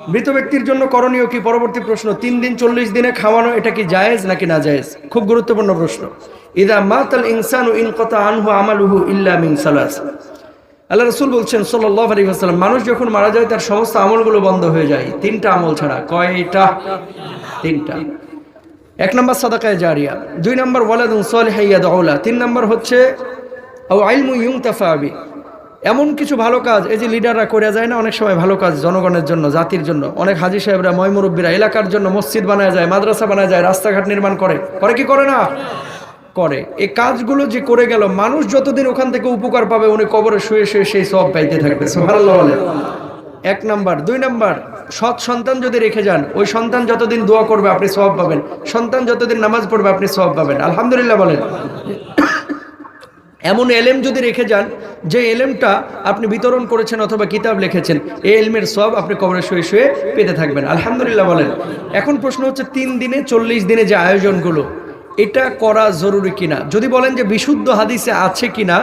মৃত ব্যক্তির জন্য করণীয় কি? পরবর্তী প্রশ্ন, তিন দিন চল্লিশ দিনে খাওয়ানো এটা কি জায়েজ নাকি না জায়েজ? খুব গুরুত্বপূর্ণ প্রশ্ন। ইদা মাতাল ইনসানু ইন কথা আনহু আমালুহু ইল্লা মিন সালাস। আল্লাহ রসুল বলছেন সাল্লাহ আলী আসসালাম মানুষ যখন মারা যায় তার সমস্ত আমলগুলো বন্ধ হয়ে যায়। তিনটা আমল ছাড়া। কয়টা? তিনটা। এক নম্বর সাদাকায় জারিয়া। দুই নম্বর ওয়ালাদুন সালেহাইয়া দৌলা তিন নম্বর হচ্ছে ও আইলমু ইউং তাফাবি এমন কিছু ভালো কাজ, এই যে লিডাররা করে যায় না, অনেক সময় ভালো কাজ জনগণের জন্য, জাতির জন্য। অনেক হাজি সাহেবরা ময়মুরব্বীরা এলাকার জন্য মসজিদ বানায় যায়, মাদ্রাসা বানায় যায়, রাস্তাঘাট নির্মাণ করে। করে কি করে না? করে। এই কাজগুলো যে করে গেল, মানুষ যতদিন ওখান থেকে উপকার পাবে, উনি কবরে শুয়ে শুয়ে সেই সব পাইতে থাকবে। এক নাম্বার। দুই নাম্বার, সৎ সন্তান যদি রেখে যান, ওই সন্তান যতদিন দোয়া করবে, আপনি সব পাবেন। সন্তান যতদিন নামাজ পড়বে, আপনি সব পাবেন। আলহামদুলিল্লাহ বলেন। এমন এলেম যদি রেখে যান, যে এলেমটা আপনি বিতরণ করেছেন অথবা কিতাব লিখেছেন এই এলমের সব আপনি কবরে শুয়ে শুয়ে পেতে থাকবেন। আলহামদুলিল্লাহ বলেন। এখন প্রশ্ন হচ্ছে, তিন দিনে, চল্লিশ দিনে যে আয়োজনগুলো, এটা করা জরুরি কিনা? যদি বলেন যে বিশুদ্ধ হাদিসে আছে কিনা,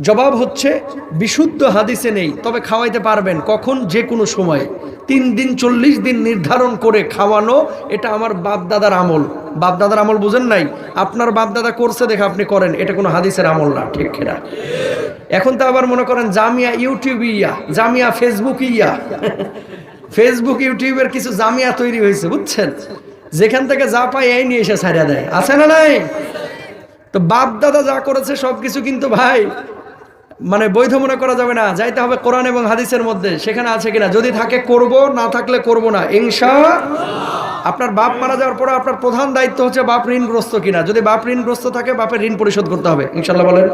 জবাব হচ্ছে, বিশুদ্ধ হাদিসে নেই। তবে খাওয়াইতে পারবেন কখন? যে কোনো সময়। তিন দিন, চল্লিশ দিন নির্ধারণ করে খাওয়ানো, এটা আমার বাপ দাদার আমল। বাপ দাদার আমল বুঝেন নাই? আপনার বাপদাদা করছে দেখে আপনি করেন, এটা কোনো হাদিসের আমল না, ঠিক কিনা? এখন তো আবার মনে করেন জামিয়া ইউটিউব ইয়া, জামিয়া ফেসবুক ইয়া। ফেসবুক, ইউটিউবের কিছু জামিয়া তৈরি হয়েছে, বুঝছেন? যেখান থেকে যা পায় এই নিয়ে এসে ছাড়িয়া দেয়। আছে না নাই? তো বাপ দাদা যা করেছে সব কিছু কিন্তু ভাই মানে বৈধ মনে করা যাবে না। যাইতে হবে কোরআন এবং হাদিসের মধ্যে, সেখানে আছে কিনা? যদি থাকে করব, না থাকলে করব না। ইনশা আপনার বাপ মারা যাওয়ার পরে আপনার প্রধান দায়িত্ব হচ্ছে বাপ ঋণগ্রস্ত কিনা। যদি বাপ ঋণগ্রস্ত থাকে, বাপের ঋণ পরিশোধ করতে হবে। ইনশাল্লাহ বলেন।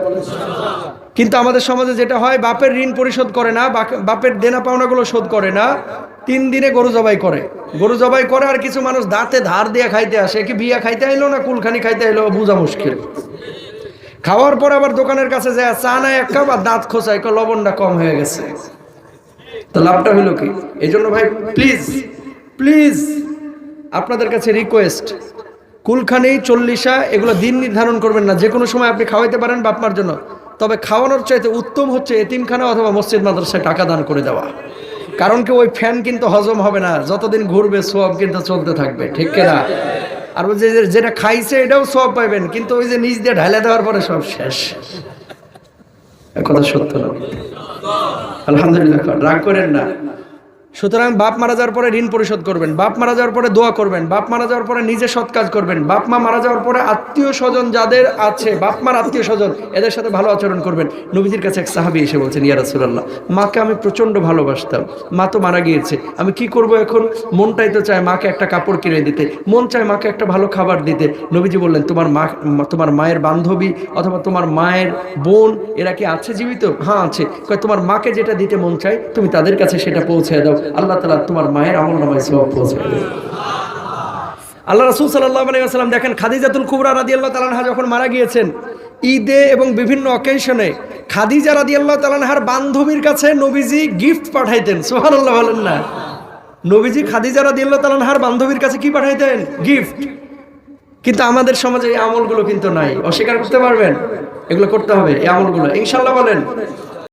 কিন্তু আমাদের সমাজে যেটা হয়, বাপের ঋণ পরিশোধ করে না বাপের দেনা পাওনাগুলো শোধ করে না, তিন দিনে গরু জবাই করে। গরু জবাই করে আর কিছু মানুষ দাঁতে ধার দিয়ে খাইতে আসে। কি বিয়া খাইতে আইলো না, কুলখানি খাইতে আইলো, বোঝা মুশকিল। খাওয়ার পর আবার দোকানের কাছে যায়, চা নাই এক কাপ আর দাঁত খোঁচায় লবণটা কম হয়ে গেছে। তো লাভটা হইল কি? এই জন্য ভাই প্লিজ প্লিজ আপনাদের কাছে রিকোয়েস্ট কুলখানি, চল্লিশা, এগুলো দিন নির্ধারণ করবেন না। যে কোনো সময় আপনি খাওয়াইতে পারেন বাপমার জন্য। তবে খাওয়ানোর চাইতে উত্তম হচ্ছে এতিমখানা অথবা মসজিদ মাদ্রাসায় টাকা দান করে দেওয়া। কারণ কি ওই ফ্যান কিন্তু হজম হবে না। যতদিন ঘুরবে সব কিন্তু চলতে থাকবে। ঠিক কিনা আর ওই যে যেটা খাইছে, এটাও সব পাইবেন। কিন্তু ওই যে নিজ দিয়ে ঢালে দেওয়ার পরে সব শেষ। কথা সত্য না। আলহামদুলিল্লাহ, রাগ করেন না। সুতরাং বাপ মারা যাওয়ার পরে ঋণ পরিশোধ করবেন, বাপ মারা যাওয়ার পরে দোয়া করবেন, বাপ মারা যাওয়ার পরে নিজে সৎ কাজ করবেন, বাপ মা মারা যাওয়ার পরে আত্মীয় স্বজন যাদের আছে, বাপ মার আত্মীয় স্বজন, এদের সাথে ভালো আচরণ করবেন। নবীজির কাছে এক সাহাবি এসে বলছেন, ইয়া রাসূলুল্লাহ, মাকে আমি প্রচণ্ড ভালোবাসতাম, মা তো মারা গিয়েছে, আমি কি করব এখন? মনটাই তো চায় মাকে একটা কাপড় কিনে দিতে, মন চায় মাকে একটা ভালো খাবার দিতে। নবীজি বললেন, তোমার মা, তোমার মায়ের বান্ধবী অথবা তোমার মায়ের বোন, এরা কি আছে জীবিত? হ্যাঁ আছে। তোমার মাকে যেটা দিতে মন চায়, তুমি তাদের কাছে সেটা পৌঁছে দাও। আল্লাহ তালা তোমার মায়ের আমল নামায় সব পৌঁছে দেবে আল্লাহ রসুল সাল্লাহ আলাইসাল্লাম দেখেন খাদিজাতুল কুবরা রাদি আল্লাহ তালানহা যখন মারা গিয়েছেন, ঈদে এবং বিভিন্ন অকেশনে খাদিজা রাদি আল্লাহ তালানহার বান্ধবীর কাছে নবীজি গিফট পাঠাইতেন। সোহান আল্লাহ বলেন না। নবীজি খাদিজা রাদি আল্লাহ তালানহার বান্ধবীর কাছে কি পাঠাইতেন? গিফট। কিন্তু আমাদের সমাজে এই আমলগুলো কিন্তু নাই। অস্বীকার করতে পারবেন? এগুলো করতে হবে। এই আমলগুলো ইনশাল্লাহ বলেন।